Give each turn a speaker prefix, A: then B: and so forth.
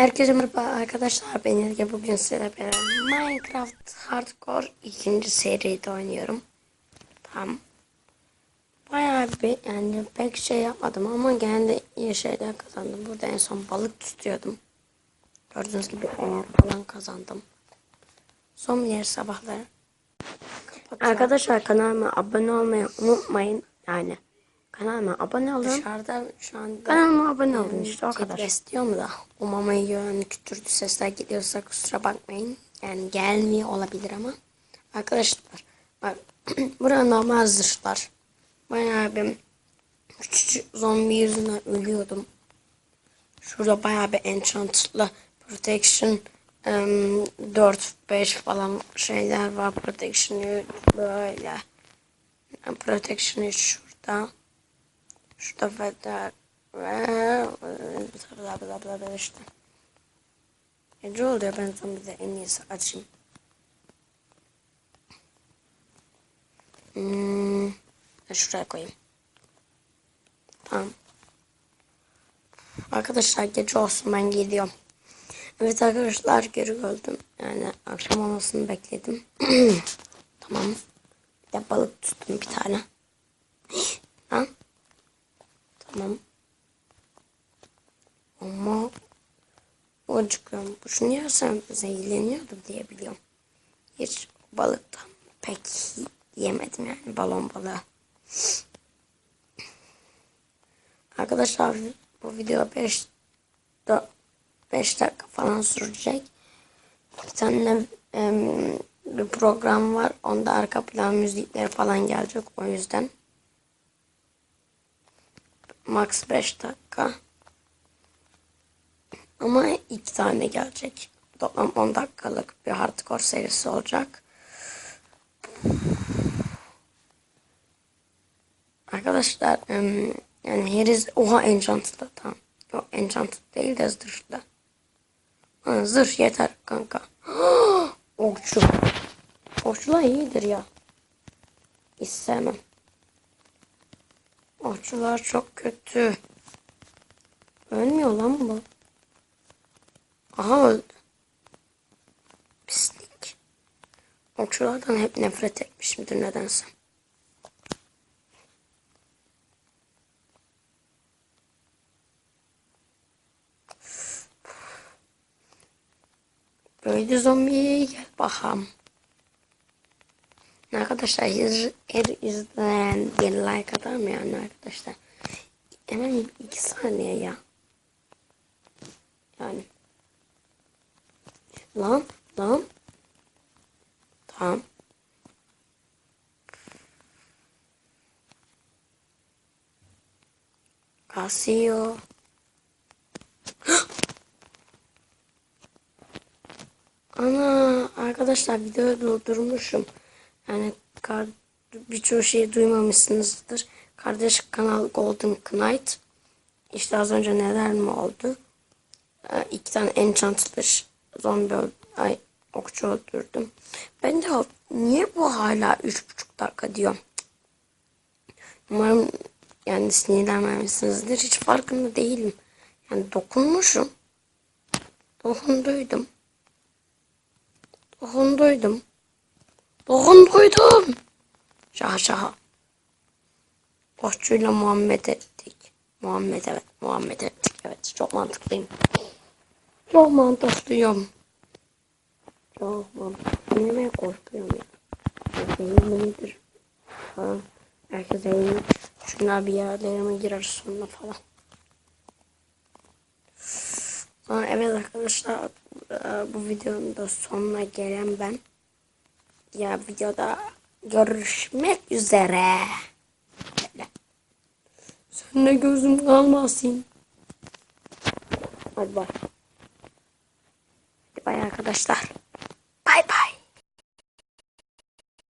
A: Herkese merhaba arkadaşlar. Ben Elge. Bugün sizlerle beraber Minecraft Hardcore ikinci seride oynuyorum. Tamam. Bayağı bir yani pek şey yapmadım ama gene de iyi şeyler kazandım. Burada en son balık tutuyordum. Gördüğünüz gibi eğer falan kazandım. Son yer sabahları. Arkadaşlar kanalıma abone olmayı unutmayın. Yani kanalıma abone olun. Dışarıda şu anda kanalıma abone olun işte o kadar. istiyorum da o mamayı yiyorum kütürdü sesler geliyorsa kusura bakmayın. Yani gelmiyor olabilir ama. Arkadaşlar bak buraya normal zırhlar. Bayağı bir küçücük zombi yüzünden ölüyordum. Şurada bayağı bir enchantlı protection 4-5 falan şeyler var. Protection 3 böyle. Protection 3 şurada. Şurada feder ve bla bla bla bla işte. Gece oluyor ben zombide en iyisi açayım. Hmm, şuraya koyayım. Arkadaşlar gece olsun ben gidiyorum. Evet arkadaşlar geri öldüm. Yani akşam olmasını bekledim. tamam. Bir de balık tuttum bir tane. ha? Tamam. Ama o çıkıyorum. Bu şunu yersem zehirleniyordum diye biliyorum. Hiç balıktan pek yemedim yani balon balığı. Arkadaşlar bu video 5 5 dakika falan sürecek. Bir tane em, bir program var. Onda arka plan müzikleri falan gelecek. O yüzden max 5 dakika. Ama iki tane gelecek. Toplam 10 dakikalık bir hardcore serisi olacak. Arkadaşlar yani heriz oha enchanted tamam. Yok enchanted değil de zırhlı. Ha, zırh yeter kanka. Okçu. Okçular iyidir ya. İstemem. Okçular çok kötü. Ölmüyor lan bu. Aha öldü. Pislik. Okçulardan hep nefret etmişimdir nedense. Böyle zombiye gel bakalım. Arkadaşlar her, her izleyen bir like atar mı yani arkadaşlar? Hemen iki saniye ya. Yani. Lan lan. Tamam. Kasıyor. Ana arkadaşlar videoyu durdurmuşum. Yani birçok şeyi duymamışsınızdır. Kardeş kanal Golden Knight. İşte az önce neler mi oldu? Ee, iki tane enchantlı zombi ay okçu öldürdüm. Ben de niye bu hala üç buçuk dakika diyorum. Umarım yani sinirlenmemişsinizdir. Hiç farkında değilim. Yani dokunmuşum. Dokunduydum. Dokunduydum. Dokunduydum. Şaha şaha. Boşçuyla Muhammed ettik. Muhammed evet. Muhammed ettik. Evet. Çok mantıklıyım. Çok mantıklıyım. Çok mantıklı. Neye korkuyorum ya. Zehirlidir. Falan. Herkes zehirli. Şunlar bir yerlerime girer sonra falan. Evet arkadaşlar bu videonun da sonuna gelen ben. Ya videoda görüşmek üzere. Sen de gözüm kalmasın. Hadi bay. Hadi bay arkadaşlar. Bay bay.